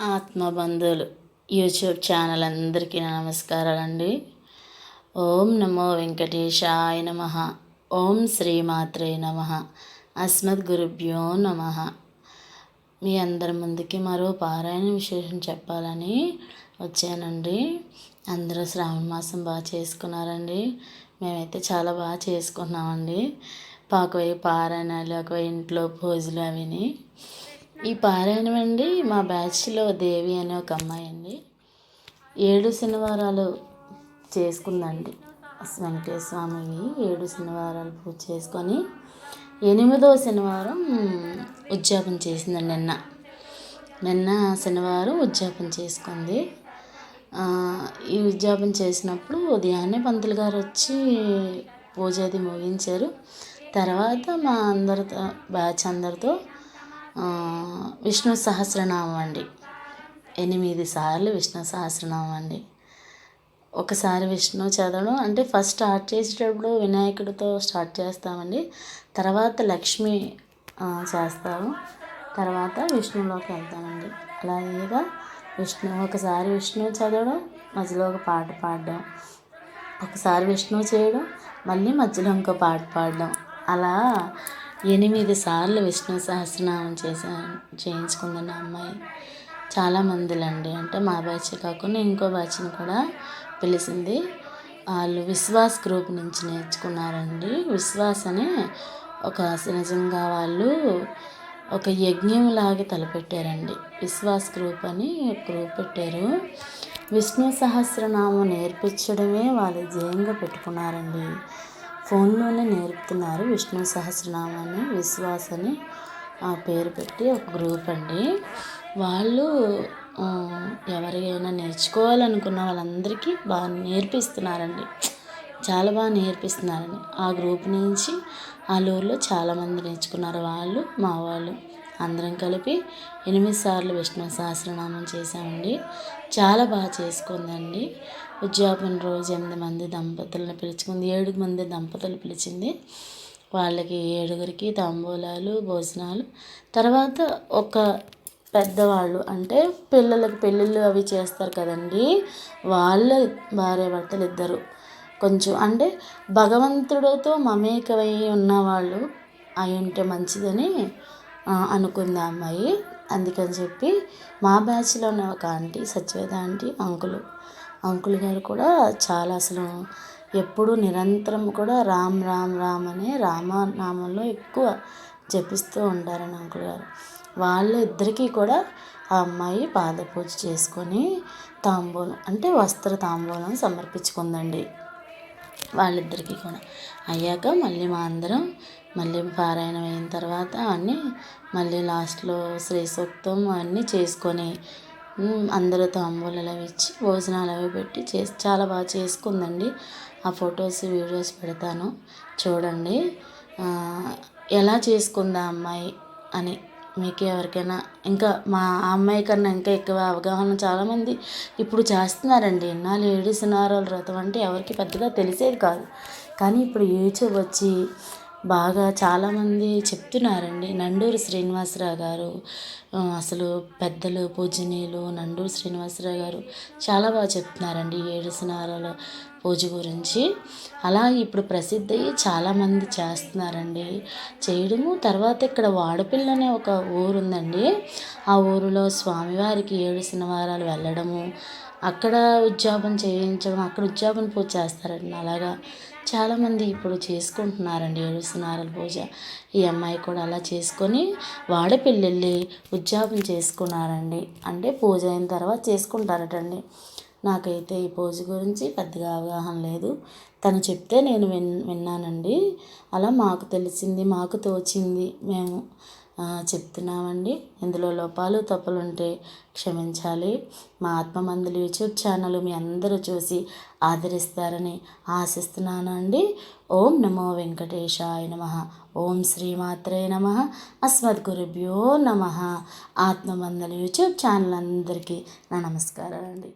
ఆత్మబంధువులు YouTube channel అందరికీ నమస్కారాలండి. ఓం నమో వెంకటేశాయ నమ. ఓం శ్రీమాత్రే నమ. అస్మద్ గురుభ్యో నమ. మీ అందరి ముందుకి మరో పారాయణ విశేషం చెప్పాలని వచ్చానండి. అందరూ శ్రావణ మాసం బాగా చేసుకున్నారండి. మేమైతే చాలా బాగా చేసుకున్నామండి పాకవై పారాయణాలు ఒక ఇంట్లో పూజలు అవిని. ఈ పారాయణం అండి మా బ్యాచ్లో దేవి అనే ఒక అమ్మాయి అండి. ఏడు శనివారాలు చేసుకుందండి. వెంకటేశ్వర స్వామివి ఏడు శనివారాలు పూజ చేసుకొని ఎనిమిదో శనివారం ఉద్యాపన చేసిందండి నిన్న. నిన్న శనివారం ఉద్యాపన చేసుకుంది. ఈ ఉద్యాపన చేసినప్పుడు ఉదయాన్నే పంతులు గారు వచ్చి పూజ అది ముగించారు. తర్వాత మా అందరితో బ్యాచ్ అందరితో విష్ణు సహస్రనామం అండి. ఎనిమిది సార్లు విష్ణు సహస్రనామం అండి. ఒకసారి విష్ణు చదవడం అంటే ఫస్ట్ స్టార్ట్ చేసేటప్పుడు వినాయకుడితో స్టార్ట్ చేస్తామండి. తర్వాత లక్ష్మి చేస్తాము. తర్వాత విష్ణులోకి వెళ్తామండి. అలాగేగా విష్ణు ఒకసారి విష్ణు చదవడం మధ్యలో ఒక పాట పాడడం ఒకసారి విష్ణు చేయడం మళ్ళీ మధ్యలో ఇంకో పాట పాడడం. అలా ఎనిమిది సార్లు విష్ణు సహస్రనామం చేసా చేయించుకుందండి అమ్మాయి చాలా మందిలండి. అంటే మా బ్యాచ్ కాకుండా ఇంకో బ్యాచ్ని కూడా పిలిచింది వాళ్ళు విశ్వాస్ గ్రూప్ నుంచి నేర్చుకున్నారండి. విశ్వాస్ అనే ఒక నిజంగా వాళ్ళు ఒక యజ్ఞంలాగా తలపెట్టారండి. విశ్వాస్ గ్రూప్ అని గ్రూప్ పెట్టారు. విష్ణు సహస్రనామం నేర్పించడమే వాళ్ళు జయంగా పెట్టుకున్నారండి. ఫోన్లోనే నేర్పుతున్నారు విష్ణు సహస్రనామాన్ని విశ్వాస్ అని ఆ పేరు పెట్టి ఒక గ్రూప్ అండి. వాళ్ళు ఎవరికైనా నేర్చుకోవాలనుకున్న వాళ్ళందరికీ బాగా నేర్పిస్తున్నారండి. చాలా బాగా నేర్పిస్తున్నారండి. ఆ గ్రూప్ నుంచి ఊళ్ళో చాలామంది నేర్చుకున్నారు వాళ్ళు మా వాళ్ళు. అందరం కలిపి ఎనిమిది సార్లు విష్ణు సహస్రనామం చేశామండి. చాలా బాగా చేసుకుందండి. ఉద్యాపన రోజు ఎనిమిది మంది దంపతులను పిలుచుకుంది. ఏడు మంది దంపతులు పిలిచింది. వాళ్ళకి ఏడుగురికి తాంబూలాలు భోజనాలు. తర్వాత ఒక పెద్దవాళ్ళు అంటే పిల్లలకి పెళ్ళిళ్ళు అవి చేస్తారు కదండి. వాళ్ళ భార్య భర్తలు ఇద్దరు. కొంచెం అంటే భగవంతుడితో మమేకమై ఉన్నవాళ్ళు అయి ఉంటే మంచిదని అనుకుంది ఆ అమ్మాయి అందుకని చెప్పి మా బ్యాచ్లో ఉన్న ఒక aunty Satyaveda aunty uncle. Uncle గారు కూడా చాలా అసలు ఎప్పుడు నిరంతరం కూడా రామ్ రామ్ రామ్ అనే రామనామంలో ఎక్కువ జపిస్తూ ఉంటారని అంకుల్ గారు. వాళ్ళు ఇద్దరికీ కూడా ఆ అమ్మాయి పాదపూజ చేసుకొని తాంబూలం అంటే వస్త్ర తాంబూలం సమర్పించుకుందండి. వాళ్ళిద్దరికీ కూడా. అయ్యాక మళ్ళీ మా అందరం మళ్ళీ పారాయణం అయిన తర్వాత అన్నీ మళ్ళీ లాస్ట్లో శ్రీ సూక్తం అన్నీ చేసుకొని అందరూ తాంబూలాలు అవి ఇచ్చి భోజనాలు అవి పెట్టి చేసి చాలా బాగా చేసుకుందండి. ఆ ఫొటోస్ వీడియోస్ పెడతాను. చూడండి ఎలా చేసుకుందా అమ్మాయి అని. మీకు ఎవరికైనా ఇంకా మా అమ్మాయి కన్నా ఇంకా ఎక్కువ అవగాహన చాలామంది ఇప్పుడు చేస్తున్నారండి. ఎన్నాళ్ళు ఏడుస్తున్నారు వ్రతం అంటే ఎవరికి పెద్దగా తెలిసేది కాదు. కానీ ఇప్పుడు యూట్యూబ్ వచ్చి బాగా చాలామంది చెప్తున్నారండి. నండూరి శ్రీనివాసరావు గారు అసలు పెద్దలు పూజనీయులు నండూరి శ్రీనివాసరావు గారు చాలా బాగా చెప్తున్నారండి ఏడు స్నానాల పూజ గురించి. అలా ఇప్పుడు ప్రసిద్ధి చాలామంది చేస్తున్నారండి. చేయడము తర్వాత ఇక్కడ వాడపిల్ల అనే ఒక ఊరు ఉందండి ఆ ఊరిలో స్వామివారికి ఏడు శనివారాలు వెళ్ళడము అక్కడ ఉద్యోగం చేయించడం అక్కడ ఉద్యోగం పూజ చేస్తారండి. అలాగా చాలామంది ఇప్పుడు చేసుకుంటున్నారండి. ఏడుస్తున్నారల పూజ. ఈ అమ్మాయి కూడా అలా చేసుకొని వాడపెళ్ళి ఉద్యోగం చేసుకున్నారండి. అంటే పూజ అయిన తర్వాత చేసుకుంటారటండి. నాకైతే ఈ పూజ గురించి పెద్దగా అవగాహన లేదు. తను చెప్తే నేను విన్ విన్నానండి. అలా మాకు తెలిసింది మాకు తోచింది. మేము చెప్తున్నామండి. ఇందులో లోపాలు తప్పులు ఉంటే క్షమించాలి. మా ఆత్మమందులు యూట్యూబ్ ఛానల్ మీ అందరూ చూసి ఆదరిస్తారని ఆశిస్తున్నాను అండి. ఓం నమో వెంకటేశాయ నమ. ఓం శ్రీమాత్రే నమ. అస్మద్గురుభ్యో నమ. ఆత్మమందులు యూట్యూబ్ ఛానల్ అందరికీ నా నమస్కారాలు అండి